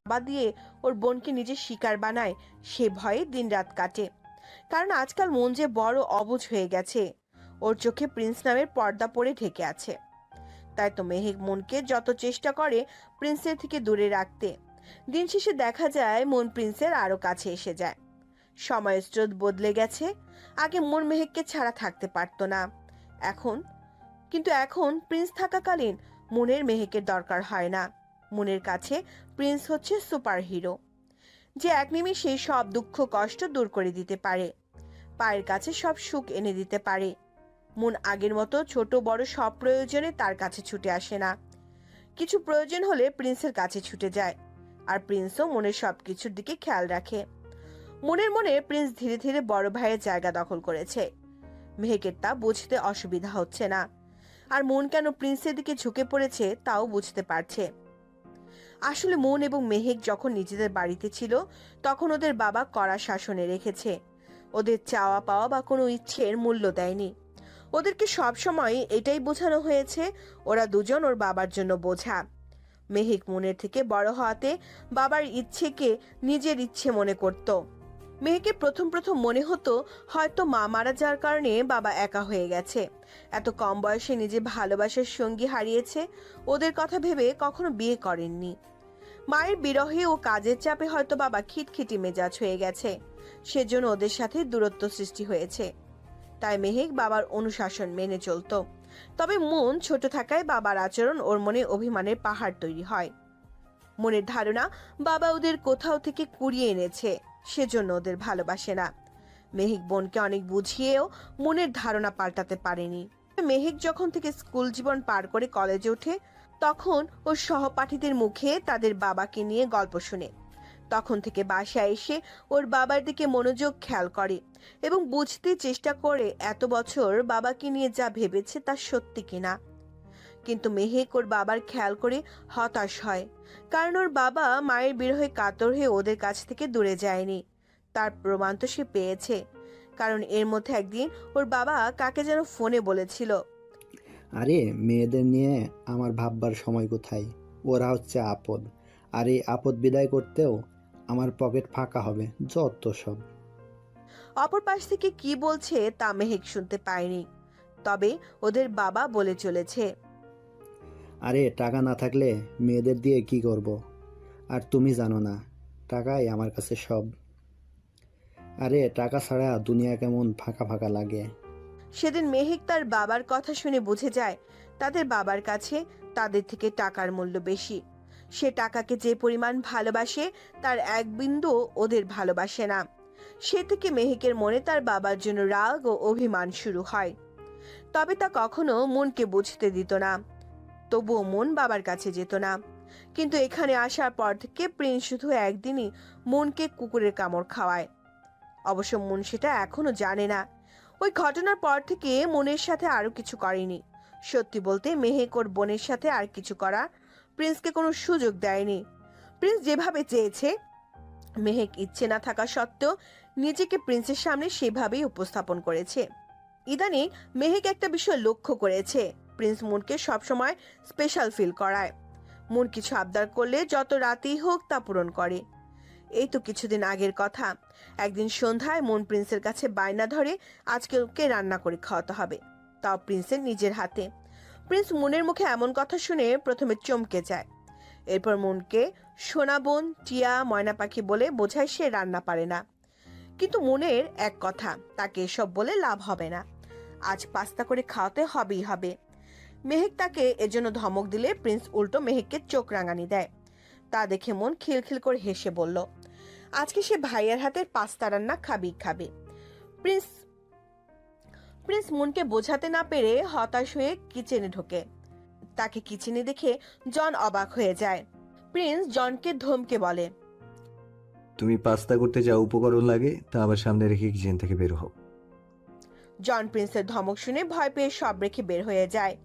বাবা দিয়ে ওর বোনকে নিজের শিকার বানায়। সে ভয়ে দিনরাত কাটে। কারণ আজকাল মন যে বড় অবুঝ হয়ে গেছে। ওর চোখে প্রিন্স নামের পর্দা পড়ে ঢেকে আছে। তাই তো মেহেক মনকে যত চেষ্টা করে প্রিন্সের থেকে দূরে রাখতে। দিন শেষে দেখা যায় মন প্রিন্সের আরও কাছে এসে যায়। সময়ের স্রোত বদলে গেছে। আগে মন মেহেককে ছাড়া থাকতে পারতো না। এখন কিন্তু এখন প্রিন্স থাকাকালীন মনের মেহেকের দরকার হয় না। মনের কাছে প্রিন্স হচ্ছে সুপার হিরো যে এক নিমিষে সব দুঃখ, কষ্ট দূর করে দিতে পারে। পায়ের কাছে সব সুখ এনে দিতে পারে। মন আগের মতো ছোট বড় সব প্রয়োজনে তার কাছে ছুটে আসে না। কিছু প্রয়োজন হলে প্রিন্সের কাছে ছুটে যায় আর প্রিন্সও মনের সব কিছুর দিকে খেয়াল রাখে। মনের মনে প্রিন্স ধীরে ধীরে বড় ভাইয়ের জায়গা দখল করেছে। মেহেকের তা বুঝতে অসুবিধা হচ্ছে না। আর মন কেন প্রিন্সের দিকে ঝুঁকে পড়েছে তাও বুঝতে পারছে। আসলে মন এবং মেহেক যখন নিজেদের বাড়িতে ছিল, তখন ওদের বাবা কড়া শাসনে রেখেছে। ওদের চাওয়া পাওয়া বা কোনো ইচ্ছের মূল্য দেয়নি। ওদেরকে সবসময় এটাই বোঝানো হয়েছে, ওরা দুজন ওর বাবার জন্য বোঝা। মেহেক মনের থেকে বড় হওয়াতে বাবার ইচ্ছেকে নিজের ইচ্ছে মনে করত। মেহেকে প্রথম প্রথম মনে হতো হয়তো মা মারা যাওয়ার কারণে বাবা একা হয়ে গেছে। এত কম বয়সে নিজে ভালোবাসার সঙ্গী হারিয়েছে, ওদের কথা ভেবে কখনো বিয়ে করেননি। মায়ের বিরহে ও কাজের চাপে হয়তো বাবা খিটখিটি মেজাজ হয়ে গেছে, সেজন্য ওদের সাথে দূরত্ব সৃষ্টি হয়েছে। তাই মেহেক বাবার অনুশাসন মেনে চলতো। তবে মন ছোট থাকায় বাবার আচরণ ওর মনে অভিমানের পাহাড় তৈরি হয়। মনের ধারণা বাবা ওদের কোথাও থেকে কুড়িয়ে এনেছে। সেজন্য ওদের ভালোবাসে না। মেহিক বোনকে অনেক বুঝিয়েও মনের ধারণা পাল্টাতে পারেনি। মেহিক যখন থেকে স্কুল জীবন পার করে কলেজে ওঠে, তখন ওর সহপাঠীদের মুখে তাদের বাবাকে নিয়ে গল্প শুনে। তখন থেকে বাসায় এসে ওর বাবার দিকে মনোযোগ খেয়াল করে এবং বুঝতে চেষ্টা করে এত বছর বাবাকে নিয়ে যা ভেবেছে তা সত্যি কিনা। কিন্তু মেহেক ওর বাবার খেয়াল করে হতাশ হয়। কারণ ওর বাবা মায়ের বিরহে কাতর হয়ে ওদের কাছ থেকে দূরে যায়নি। তার প্রমাণ তো সে পেয়েছে। কারণ এর মধ্যে একদিন ওর বাবা কাকে যেন ফোনে বলেছিল। আরে মেয়েদের নিয়ে আমার ভাববার সময় কোথায়? ওরা হচ্ছে আপদ। আর এই আপদ বিদায় করতেও আমার পকেট ফাঁকা হবে যত সব। অপর পাশ থেকে কি বলছে তা মেহেক শুনতে পায়নি। তবে ওদের বাবা বলে চলেছে। আরে, টাকা না থাকলে মেয়েদের দিয়ে কি করব। আর তুমি জানো না, টাকাই আমার কাছে সব। আরে, টাকা ছাড়া দুনিয়া কেমন ফাঁকা ফাঁকা লাগে। সেদিন মেহেক তার বাবার কথা শুনে বুঝে যায়, তাদের বাবার কাছে তাদের থেকে টাকার মূল্য বেশি। সে টাকাকে যে পরিমাণ ভালোবাসে, তার এক বিন্দু ওদের ভালোবাসে না। সে থেকে মেহেকের মনে তার বাবার জন্য রাগ ও অভিমান শুরু হয়। তবে তা কখনো মনকে বুঝতে দিত না। তবুও মন বাবার কাছে যেত না। কিন্তু এখানে আসার পর থেকে প্রিন্স শুধু একদিনই মনকে কুকুরের কামড় খাওয়ায়। অবশ্য মন সেটা এখনও জানে না। ওই ঘটনার পর থেকে মনের সাথে আরও কিছু করেনি। সত্যি বলতে মেহেক ওর বোনের সাথে আর কিছু করা প্রিন্সকে কোনো সুযোগ দেয়নি। প্রিন্স যেভাবে চেয়েছে, মেহেক ইচ্ছে না থাকা সত্ত্বেও নিজেকে প্রিন্সের সামনে সেভাবেই উপস্থাপন করেছে। ইদানিং মেহেক একটা বিষয় লক্ষ্য করেছে। প্রিন্স মুনকে সবসময় স্পেশাল ফিল করায়। মুন কিছু আবদার করলে যত রাতেই হোক তা পূরণ করে। এই তো কিছুদিন আগের কথা। একদিন সন্ধ্যায় মন প্রিন্সের কাছে বায়না ধরে আজকে ওকে রান্না করে খাওয়াতে হবে। তাও প্রিন্সের নিজের হাতে। প্রিন্স মনের মুখে এমন কথা শুনে প্রথমে চমকে যায়। এরপর মনকে সোনা বোন, টিয়া, ময়না পাখি বলে বোঝায় সে রান্না পারে না। কিন্তু মনের এক কথা, তাকে এসব বলে লাভ হবে না। আজ পাস্তা করে খাওয়াতে হবেই হবে। মেহেক তাকে এজন্য ধমক দিলে প্রিন্স উল্টো মেহেককে চোখ রাঙানি দেয়। তা দেখে মন খিলখিল করে হেসে বলল আজকে সে ভাইয়ের হাতের পাস্তা রান্না খাবি খাবে। প্রিন্স প্রিন্স মনকে বোঝাতে না পেরে হতাশ হয়ে কিচেনে ঢোকে। তাকে কিচেনে দেখে জন অবাক হয়ে যায়। প্রিন্স জনকে ধমকে বলে তুমি পাস্তা করতে যা উপকরণ লাগে তা আবার সামনে রেখে কিচেন থেকে বের হও। জন প্রিন্সের ধমক শুনে ভয় পেয়ে সব রেখে বের হয়ে যায়।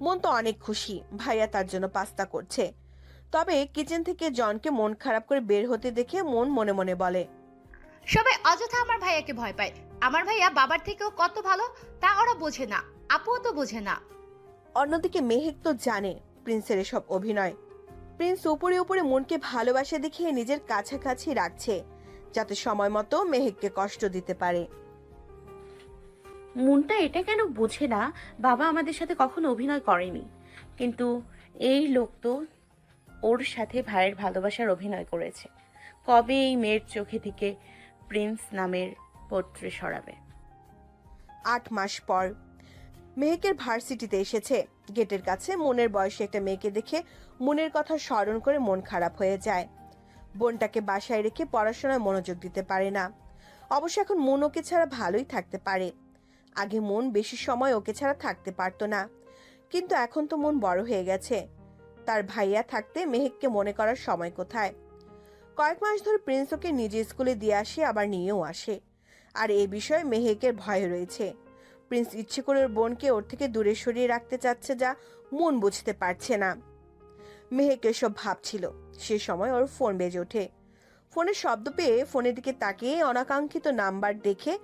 মন তো অনেক খুশি ভাইয়া তার জন্য পাস্তা করছে। তবে কিচেন থেকে জনকে মন খারাপ করে বের হতে দেখে মন মনে মনে বলে সবাই অযথা আমার ভাইয়াকে ভয় পায়। আমার ভাইয়া বাবার থেকেও কত ভালো তা ওরা বোঝে না। আপুও তো বোঝে না। অন্যদিকে মেহেক তো জানে প্রিন্সের এসব অভিনয়। প্রিন্স উপরে উপরে মনকে ভালোবাসে দেখে নিজের কাছাকাছি রাখছে যাতে সময় মতো মেহেককে কষ্ট দিতে পারে। মনটা এটা কেন বোঝে না? বাবা আমাদের সাথে কখনো অভিনয় করেনি। কিন্তু এই লোক তো ওর সাথে ভাইয়ের ভালোবাসার অভিনয় করেছে। কবে এই মেয়ের চোখে থেকে প্রিন্স নামের পত্রে সরাবে? আট মাস পর মেহেকের ভার্সিটিতে এসেছে। গেটের কাছে মনের বয়সে একটা মেয়েকে দেখে মনের কথা স্মরণ করে মন খারাপ হয়ে যায়। বোনটাকে বাসায় রেখে পড়াশোনায় মনোযোগ দিতে পারে না। অবশ্য এখন মন ওকে ছাড়া ভালোই থাকতে পারে। আগে মন বেশি সময় ওকে ছাড়া থাকতে পারতো না। কিন্তু এখন তো মন বড় হয়ে গেছে। তার ভাইয়া থাকতে মেহেককে মনে করার সময় কোথায়? কয়েক মাস ধরে প্রিন্স ওকে নিজে স্কুলে দিয়ে আসে, আবার নিয়েও আসে। আর এ বিষয়ে মেহেকের ভয় রয়েছে। প্রিন্স ইচ্ছে করে ওর বোনকে ওর থেকে দূরে সরিয়ে রাখতে চাচ্ছে যা মন বুঝতে পারছে না। মেহেক এসব ভাবছিল। সে সময় ওর ফোন বেজে ওঠে। ফোনের শব্দ পেয়ে ফোনের দিকে তাকিয়ে অনাকাঙ্ক্ষিত নাম্বার দেখে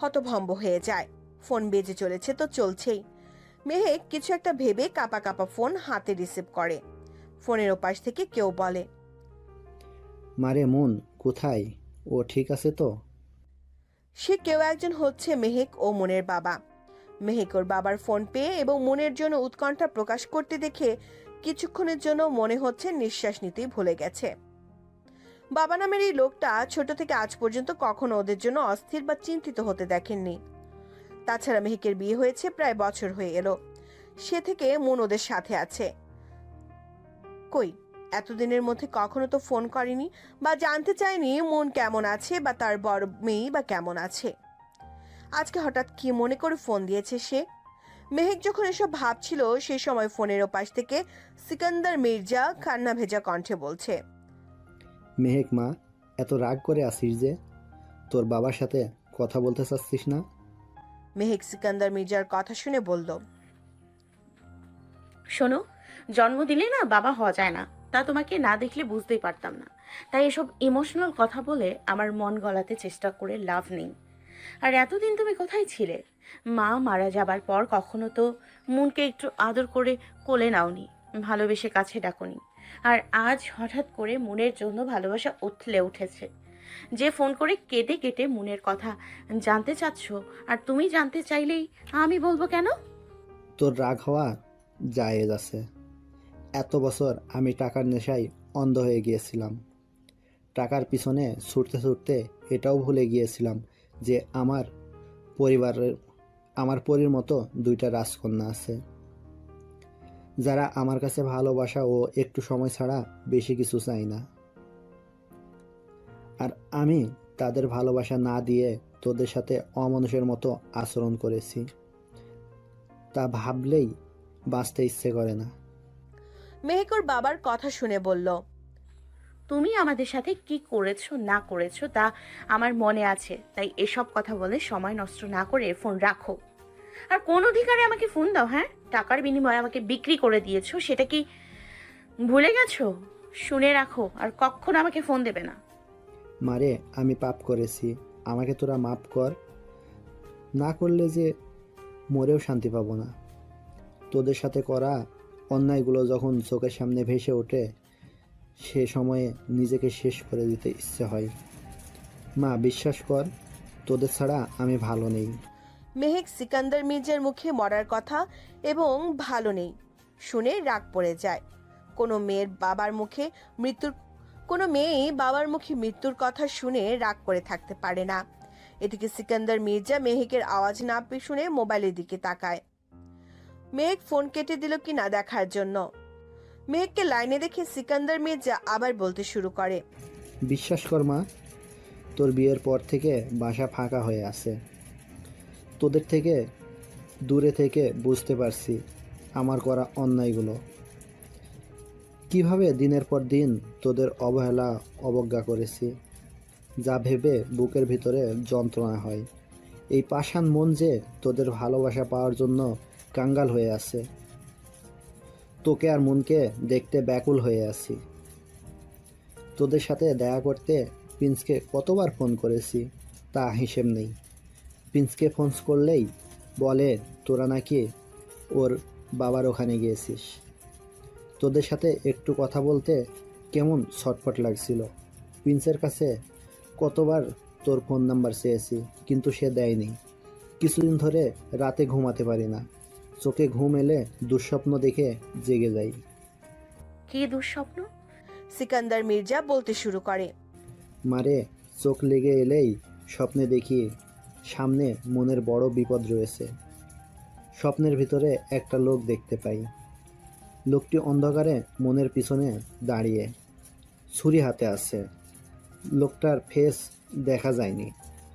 হতভম্ব হয়ে যায়। ফোন বেজে চলেছে তো চলছেই। মেহেক কিছু একটা ভেবে কাপা কাপা ফোন হাতে রিসিভ করে। ফোনের ওপাশ থেকে কেউ বলে মারে মন কোথায়? ও ঠিক আছে তো? সে কেউ একজন হচ্ছে মেহেক ও মনের বাবা। মেহেক ওর বাবার ফোন পেয়ে এবং মনের জন্য উৎকণ্ঠা প্রকাশ করতে দেখে কিছুক্ষণের জন্য মনে হচ্ছে নিঃশ্বাস নিতেই ভুলে গেছে। বাবা নামের এই লোকটা ছোট থেকে আজ পর্যন্ত কখনো ওদের জন্য অস্থির বা চিন্তিত হতে দেখেননি। তাছাড়া মেহেকের বিয়ে হয়েছে প্রায় বছর হয়ে এলো। সে থেকে মন ওদের সাথে আছে। কই, এতদিনের মধ্যে কখনো তো ফোন করেনি বা জানতে চায়নি মন কেমন আছে বা তার বড় মেয়ে বা কেমন আছে। আজকে হঠাৎ কি মনে করে ফোন দিয়েছে সে? মেহেক যখন এসব ভাবছিল সেই সময় ফোনের ওপাশ থেকে সিকান্দার মির্জা কান্না ভেজা কণ্ঠে বলছে মেহেক মা এত রাগ করে আসিস যে তোর বাবার সাথে কথা বলতে চাচ্ছিস না? মেহেক সিকান্দার মির্জার কথা শুনে বলল শোনো জন্ম দিলে না বাবা হওয়া যায় না। তা তোমাকে না দেখলে বুঝতেই পারতাম না। তাই এসব ইমোশনাল কথা বলে আমার মন গলাতে চেষ্টা করে লাভ নেই। আর এতদিন তুমি কোথায় ছিলে? মা মারা যাবার পর কখনো তো মনকে একটু আদর করে কোলে নাওনি। ভালোবেসে কাছে ডাকনি। আর আজ হঠাৎ করে মনের জন্য ভালোবাসা উথলে উঠেছে। যে ফোন করে কেটে কেটে মনের কথা, জানতে চাচ্ছ? আর তুমি জানতে চাইলেই আমি বলব কেন? তোর রাগ হওয়া জায়েজ আছে। এত বছর আমি টাকার নেশায় অন্ধ হয়ে গিয়েছিলাম। টাকার পিছনে ছুটতে ছুটতে এটাও ভুলে গিয়েছিলাম যে আমার পরিবারের, আমার পরীর মতো দুইটা রাজকন্যা আছে। যারা আমার কাছে ভালোবাসা ও একটু সময় ছাড়া বেশি কিছু চাই না। আর আমি তাদের ভালোবাসা না দিয়ে তোদের সাথে অমানুষের মতো আচরণ করেছি। তা ভাবলেই বাঁচতে ইচ্ছে করে না। মেহেক ওর বাবার কথা শুনে বলল তুমি আমাদের সাথে কি করেছ না করেছ তা আমার মনে আছে। তাই এসব কথা বলে সময় নষ্ট না করে ফোন রাখো। আর কোন অধিকারে আমাকে ফোন দাও হ্যাঁ? টাকার বিনিময়ে আমাকে বিক্রি করে দিয়েছ, সেটা কি ভুলে গেছো? শুনে রাখো, আর কখনো আমাকে ফোন দেবে না। মারে, আমি পাপ করেছি। আমাকে তোরা মাপ কর। না করলে যে মরেও শান্তি পাবো না। তোদের সাথে করা অন্যায়গুলো যখন চোখের সামনে ভেসে ওঠে, সে সময়ে নিজেকে শেষ করে দিতে ইচ্ছে হয়। মা, বিশ্বাস কর, তোদের ছাড়া আমি ভালো নেই। মেহেক সিকান্দার মির্জার মুখে মরার কথা এবং ভালো নেই। শুনে রাগ পড়ে যায়। কোনো মেয়ের বাবার মুখে মৃত্যুর, কোনো মেয়ে বাবার মুখে মৃত্যুর কথা শুনে রাগ করে থাকতে পারে না। এদিকে সিকান্দার মির্জা মেহেকের আওয়াজ না পেয়ে শুনে মোবাইলের দিকে তাকায়। মেহেক ফোন কেটে দিল কি না দেখার জন্য। মেহেককে লাইনে দেখে সিকান্দার মির্জা আবার বলতে শুরু করে, বিশ্বাস কর মা, তোর বিয়ের পর থেকে বাসা ফাঁকা হয়ে আছে। তোদের থেকে দূরে থেকে বুঝতে পারছি আমার করা অন্যায়গুলো। কীভাবে দিনের পর দিন তোদের অবহেলা, অবজ্ঞা করেছি, যা ভেবে বুকের ভিতরে যন্ত্রণা হয়। এই পাষাণ মন যে তোদের ভালোবাসা পাওয়ার জন্য কাঙ্গাল হয়ে আছে। তোকে আর মনকে দেখতে ব্যাকুল হয়ে আছি। তোদের সাথে দেখা করতে প্রিন্সকে কতবার ফোন করেছি, তা হিসেব নেই। প্রিন্সকে ফোন করলেই বলে তোরা নাকি ওর বাবার ওখানে গিয়েছিস? তোদের সাথে একটু কথা বলতে কেমন ছটফট লাগছিল। প্রিন্সের কাছে কতবার তোর ফোন নাম্বার চেয়েছি কিন্তু সে দেয়নি। কিছুদিন ধরে রাতে ঘুমাতে পারি না। চোখে ঘুম এলে দুঃস্বপ্ন দেখে জেগে যাই। কি দুঃস্বপ্ন? সিকান্দার মির্জা বলতে শুরু করে। মারে চোখ লেগে এলেই স্বপ্নে দেখি সামনে মনের বড় বিপদ রয়েছে। স্বপ্নের ভিতরে একটা লোক দেখতে পাই। লোকটি অন্ধকারে মনের পিছনে দাঁড়িয়ে ছুরি হাতে আছে। লোকটার ফেস দেখা যায়নি।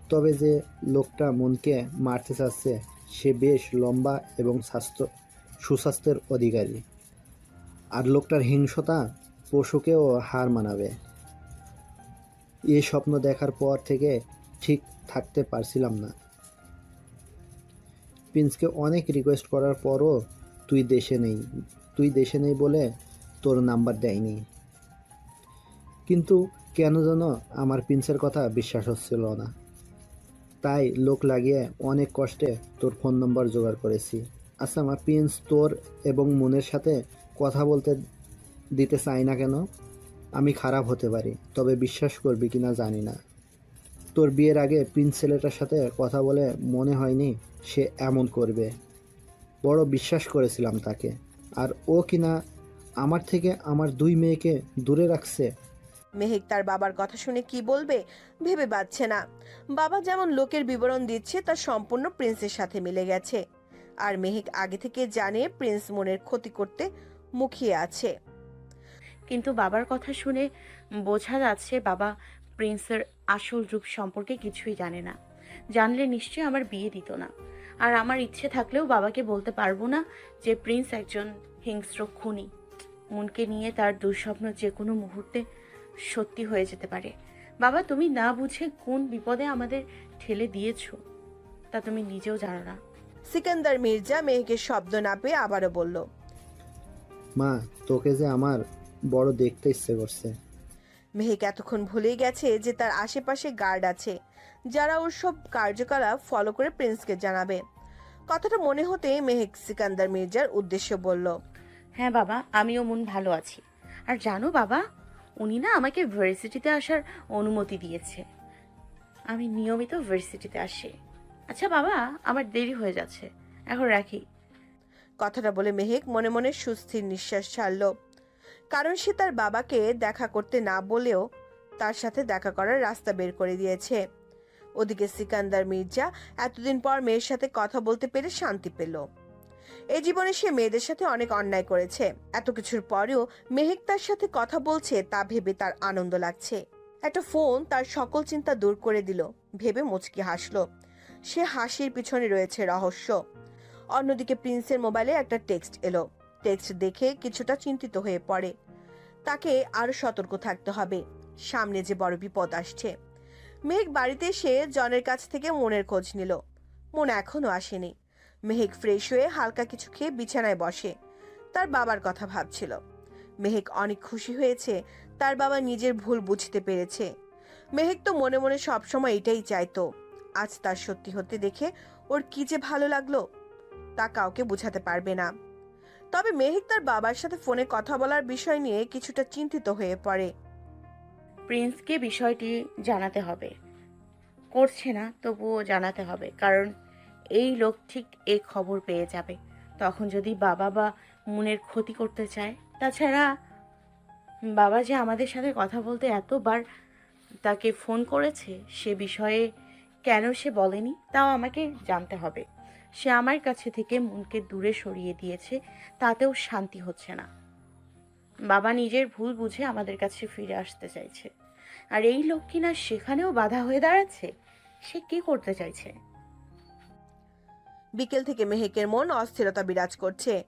তবে যে লোকটা মনকে মারতে চাচ্ছে, সে বেশ লম্বা এবং স্বাস্থ্য সুস্বাস্থ্যের অধিকারী। আর লোকটার হিংসতা পশুকেও হার মানাবে। এই স্বপ্ন দেখার পর থেকে ঠিক থাকতে পারছিলাম না। প্রিন্সকে অনেক রিকোয়েস্ট করার পরও তুই দেশে নেই। তুই দেশে নেই বলে তোর নাম্বার দেয়নি। কিন্তু কেন যেন আমার প্রিন্সের কথা বিশ্বাস হচ্ছিল না। তাই লোক লাগিয়ে অনেক কষ্টে তোর ফোন নম্বর জোগাড় করেছি। আচ্ছা আমার প্রিন্স তোর এবং মনের সাথে কথা বলতে দিতে চাই না কেন? আমি খারাপ হতে পারি, তবে বিশ্বাস করবি কিনা জানি না। তোর বিয়ের আগে প্রিন্স ছেলেটার সাথে কথা বলে মনে হয়নি সে এমন করবে। বড় বিশ্বাস করেছিলাম তাকে। আর ও কিনা আমার থেকে আমার দুই মেয়েকে দূরে রাখছে। মেহেক তার বাবার কথা শুনে কি বলবে ভেবে পাচ্ছে না। বাবা যেমন লোকের বিবরণ দিচ্ছে তা সম্পূর্ণ প্রিন্সের সাথে মিলে গেছে। আর মেহেক আগে থেকে জানে প্রিন্স মনের ক্ষতি করতে মুখিয়ে আছে। কিন্তু বাবার কথা শুনে বোঝা যাচ্ছে বাবা প্রিন্সের আসল রূপ সম্পর্কে কিছুই জানে না। জানলে নিশ্চয়ই আমার বিয়ে দিত না। আর আমার ইচ্ছে থাকলেও বাবাকে বলতে পারব না যে প্রিন্স একজন হিংস্র খুনি। মনকে নিয়ে তার দুঃস্বপ্ন যে কোনো মুহূর্তে সত্যি হয়ে যেতে পারে। বাবা তুমি না বুঝে কোন বিপদে আমাদের ঠেলে দিয়েছ? তা তুমি নিজেও জানো না। সিকান্দার মির্জা মেয়েকে শব্দ না পেয়ে আবারও বলল মা তোকে যে আমার বড় দেখতে ইচ্ছে করছে। মেহেক এতক্ষণ ভুলেই গেছে যে তার আশেপাশে গার্ড আছে যারা ওর সব কার্যকলাপ ফলো করে প্রিন্সকে জানাবে। কথাটা মনে হতে মেহেক সিকান্দার মির্জার উদ্দেশ্য বলল হ্যাঁ বাবা আমিও মন ভালো আছি। আর জানো বাবা উনি না আমাকে ভার্সিটিতে আসার অনুমতি দিয়েছে। আমি নিয়মিত ভার্সিটিতে আসি। আচ্ছা বাবা আমার দেরি হয়ে যাচ্ছে। এখন রাখি। কথাটা বলে মেহেক মনে মনে সুস্থির নিঃশ্বাস ছাড়ল। কারণ সে তার বাবাকে দেখা করতে না বলেও তার সাথে দেখা করার রাস্তা বের করে দিয়েছে। ওদিকে সিকান্দার মির্জা এতদিন পর মেয়ের সাথে কথা বলতে পেরে শান্তি পেল। এ জীবনে সে মেয়েদের সাথে অনেক অন্যায় করেছে। এত কিছুর পরেও মেহেক তার সাথে কথা বলছে তা ভেবে তার আনন্দ লাগছে। একটা ফোন তার সকল চিন্তা দূর করে দিল, ভেবে মুচকি হাসলো। সে হাসির পিছনে রয়েছে রহস্য। অন্যদিকে প্রিন্সের মোবাইলে একটা টেক্সট এলো। টেক্সট দেখে কিছুটা চিন্তিত হয়ে পড়ে। তাকে আরও সতর্ক থাকতে হবে। সামনে যে বড় বিপদ আসছে। মেহেক বাড়িতে এসে জনের কাছ থেকে মনের খোঁজ নিল। মন এখনও আসেনি। মেহেক ফ্রেশ হয়ে হালকা কিছু খেয়ে বিছানায় বসে। তার বাবার কথা ভাবছিল। মেহেক অনেক খুশি হয়েছে। তার বাবা নিজের ভুল বুঝতে পেরেছে। মেহেক তো মনে মনে সবসময় এটাই চাইতো। আজ তার সত্যি হতে দেখে ওর কি যে ভালো লাগল, তা কাউকে বোঝাতে পারবে না। তবে মেহেক তার বাবার সাথে ফোনে কথা বলার বিষয় নিয়ে কিছুটা চিন্তিত হয়ে পড়ে। প্রিন্সকে বিষয়টি জানাতে হবে। করছে না, তবুও জানাতে হবে, কারণ এই লোক ঠিক এই খবর পেয়ে যাবে। তখন যদি বাবা বা মনের ক্ষতি করতে চায়, তাছাড়া বাবা যে আমাদের সাথে কথা বলতে এতবার তাকে ফোন করেছে, সে বিষয়ে কেন সে বলেনি, তাও আমাকে জানতে হবে। সে আমার কাছে থেকে মনকে দূরে সরিয়ে দিয়েছে, তাতেও শান্তি হচ্ছে না। বাবা নিজের ভুল বুঝে আমাদের কাছে ফিরে আসতে চাইছে। আর এই লোক কিনা সেখানেও বাধা হয়ে দাঁড়াচ্ছে? সে কি করতে চাইছে? বিকেল থেকে মেহেকের মন অস্থিরতা বিরাজ করছে।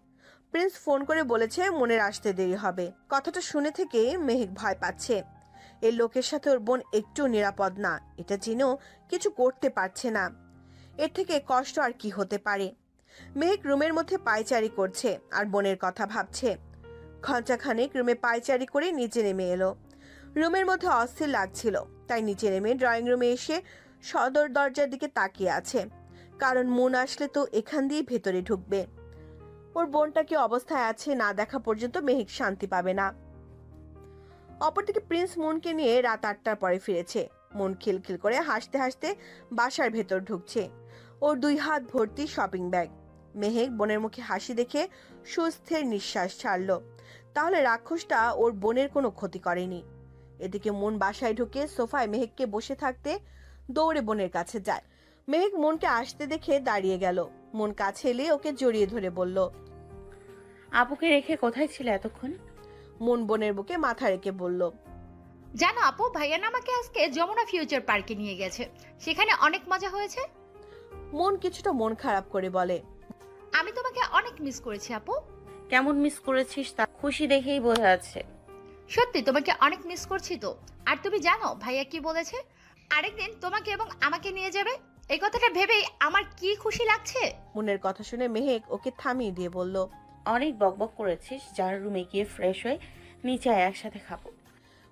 প্রিন্স ফোন করে বলেছে মনের আসতে দেরি হবে। কথাটা শুনে থেকে মেহেক ভয় পাচ্ছে। এই লোকের সাথে ওর বোন একটু নিরাপদ না, এটা জেনেও কিছু করতে পারছে না। এর থেকে কষ্ট আর কি হতে পারে? মেহেক রুমের মধ্যে পায়চারি করছে আর বোনের কথা ভাবছে। ঘণ্টাখানেক রুমে পায়চারি করে নিচে নেমে এলো। রুমের মধ্যে অস্থির লাগছিল, তাই নিচে নেমে ড্রয়িং রুমে এসে সদর দরজার দিকে তাকিয়ে আছে, কারণ মন আসলে তো এখান দিয়ে ভেতরে ঢুকবে। ওর বোনটা কি অবস্থায় আছে না দেখা পর্যন্ত মেহেক শান্তি পাবে না। অপরদিকে প্রিন্স মুনকে নিয়ে রাত আটটার পরে ফিরেছে। মন খিলখিল করে হাসতে হাসতে বাসার ভেতর ঢুকছে। ওর দুই হাত ভর্তি শপিং ব্যাগ। মেহেক বোনের মুখে হাসি দেখে সুস্থের নিঃশ্বাস ছাড়ল। তাহলে রাক্ষসটা ওর বোনের কোনো ক্ষতি করেনি। এদিকে মন বাসায় ঢুকে সোফায় মেহেককে বসে থাকতে দৌড়ে বোনের কাছে যায়। মেহেক মনকে আসতে দেখে দাঁড়িয়ে গেল। মন কাছে এলে ওকে জড়িয়ে ধরে বলল আপুকে রেখে কোথায় ছিল এতক্ষণ? মন বোনের বুকে মাথা রেখে বলল জানো আপু ভাইয়া না আমাকে আজকে যমুনা ফিউচার পার্কে নিয়ে গেছে। সেখানে অনেক মজা হয়েছে। মন কিছুটা মন খারাপ করে বলে আমি তোমাকে অনেক মিস করেছি আপু। কেমন মিস করেছিস তা খুশি দেখেই বোঝা যাচ্ছে। সত্যি তোমাকে অনেক মিস করছি তো। আর তুমি জানো ভাইয়া কি বলেছে? আরেকদিন তোমাকে এবং আমাকে নিয়ে যাবে? এই কথাটা ভেবেই আমার কি খুশি লাগছে? মনের কথা শুনে মেহেক ওকে থামিয়ে দিয়ে বলল অনেক বকবক করেছিস যার রুমে গিয়ে ফ্রেশ হয়ে নিচে আয় একসাথে খাব।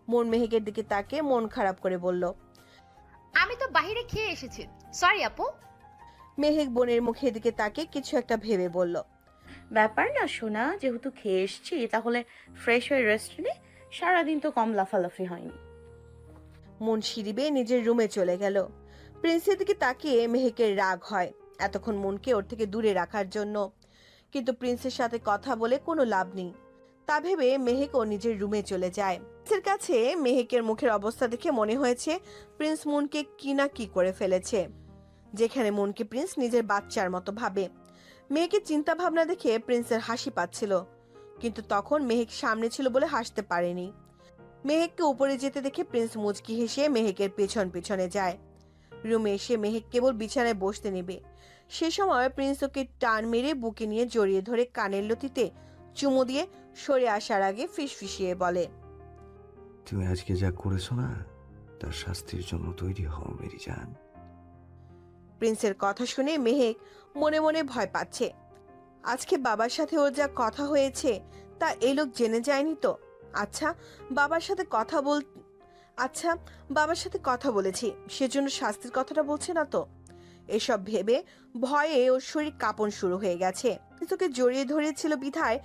মন মেহেকের দিকে তাকে মন খারাপ করে বলল আমি তো বাইরে খেয়ে এসেছি। সরি আপু। মেহেক বোনের মুখের দিকে তাকে কিছু একটা ভেবে বলল ব্যাপার না শোনা যেহেতু খেয়ে এসছি তাহলে ফ্রেশ হয়ে রেস্ট রেস্টুরেন্টে সারাদিন তো কম লাফালাফি হয়নি। মন বেয়ে নিজের রুমে চলে গেল। প্রিন্সের দিকে তাকিয়ে মেহেকের রাগ হয় এতক্ষণ মনকে ওর থেকে দূরে রাখার জন্য। কিন্তু প্রিন্সের সাথে কথা বলে কোনো লাভ নেই। তা ভেবে মেহেক ও নিজের রুমে চলে যায়। প্রিন্সের কাছে মেহেকের মুখের অবস্থা দেখে মনে হয়েছে প্রিন্স মনকে কি না কি করে ফেলেছে। যেখানে মনকে প্রিন্স নিজের বাচ্চার মতো ভাবে। মেয়েকে চিন্তা ভাবনা দেখে প্রিন্সের হাসি পাচ্ছিল, কিন্তু তখন মেহেক সামনে ছিল বলে হাসতে পারেনি। মেহেককে উপরে যেতে দেখে প্রিন্স মুচকি হেসে মেহেকের পেছন পেছনে যায়। রুমে এসে মেহেক কেবল বিছানায় বসতে নেবে। সে সময় প্রিন্স ওকে টান মেরে বুকে নিয়ে জড়িয়ে ধরে কানের লতিতে চুমু দিয়ে সরে আসার আগে ফিসফিসিয়ে বলে, তুমি আজকে যা করেছ না, তার শাস্তির জন্য তৈরি হও, মেরি জান। প্রিন্সের কথা শুনে মেহেক মনে মনে ভয় পাচ্ছে। আজকে বাবার সাথে ওর যা কথা হয়েছে, তা এই লোক জেনে যায়নি তো? আচ্ছা বাবার সাথে কথা বল আচ্ছা বাবার সাথে কথা বলেছি, সেজন্য শাস্তির কথাটা বলছে না তো? এসব ভেবে ভয়ে ওর শরীর কাঁপন শুরু হয়ে গেছে। তোকে জড়িয়ে ধরেছিল বিধায়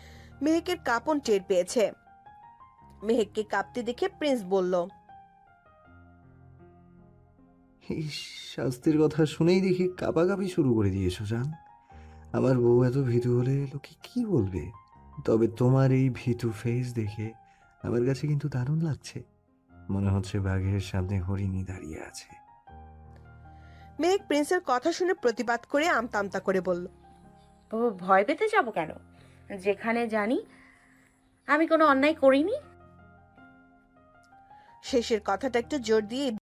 মেহেকের কাঁপন টের পেয়েছে। মেহেককে কাঁপতে দেখে প্রিন্স বলল এই শাস্তির কথা শুনেই দেখি কাঁপাকাঁপি শুরু করে দিয়েছ জান। আমার বউ এত ভীতু হলে লোকে কি বলবে? তবে তোমার এই ভীতু ফেস দেখে আমার কাছে কিন্তু দারুণ লাগছে। মনে হচ্ছে বাঘের সামনে হরিণী দাঁড়িয়ে আছে। মেহেক প্রিন্সের কথা শুনে প্রতিবাদ করে আমতা আমতা করে বলল ও ভয় পেতে যাব কেন? যেখানে জানি আমি কোনো অন্যায় করিনি? শেষের কথাটা একটু জোর দিয়ে